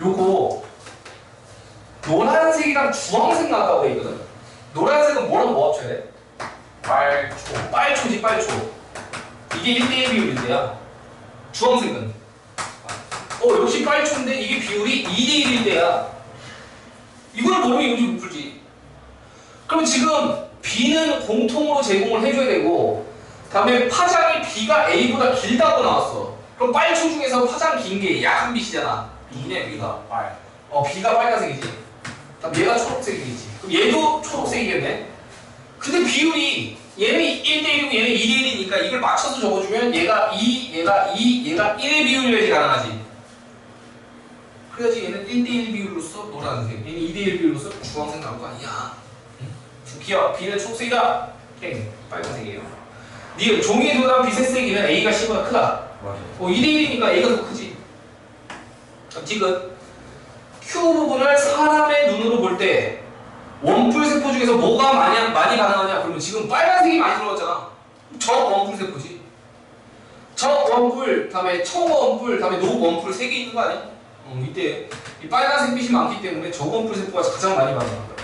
요거 노란색이랑 주황색 나왔다고 돼 있거든. 노란색은 뭐랑 뭐 합쳐야 돼? 빨초 빨초지 빨초. 이게 1대1 비율인데야. 주황색은 어 역시 빨초인데 이게 비율이 2대1일 때야. 이걸 모르면 이거 좀 풀지. 그럼 지금 B는 공통으로 제공을 해줘야 되고 다음에 파장이 B가 A보다 길다고 나왔어. 그럼 빨초 중에서 파장 긴 게 약한 빛이잖아. B네 B가. 빨 어 B가 빨간색이지. 그럼 얘가 초록색이겠지. 그럼 얘도 초록색이겠네. 근데 비율이 얘는 1대1이고 얘는 2대1이니까 이걸 맞춰서 적어주면 얘가 2, 얘가 2, 얘가 1의 비율이어야지 가능하지. 그래야지 얘는 1대1 비율로서 노란색, 얘는 2대1 비율로서 주황색 나올 거 아니야. 응? 기억, B는 초록색이다. 땡, 빨간색이에요. 니은 종이에 빛의 세기는 A가 C보다 크다. 맞아 어, 2대1이니까 A가 더 크지. 지금 Q 부분을 사람의 눈으로 볼 때 원뿔 세포 중에서 뭐가 많이, 많이 반응하냐? 그러면 지금 빨간색이 많이 들어갔잖아. 저 원뿔 세포지. 저 원뿔, 다음에 초 원뿔, 다음에 노 원뿔 세 개 있는 거 아니야? 어, 이때 이 빨간색 빛이 많기 때문에 저 원뿔 세포가 가장 많이 반응한다.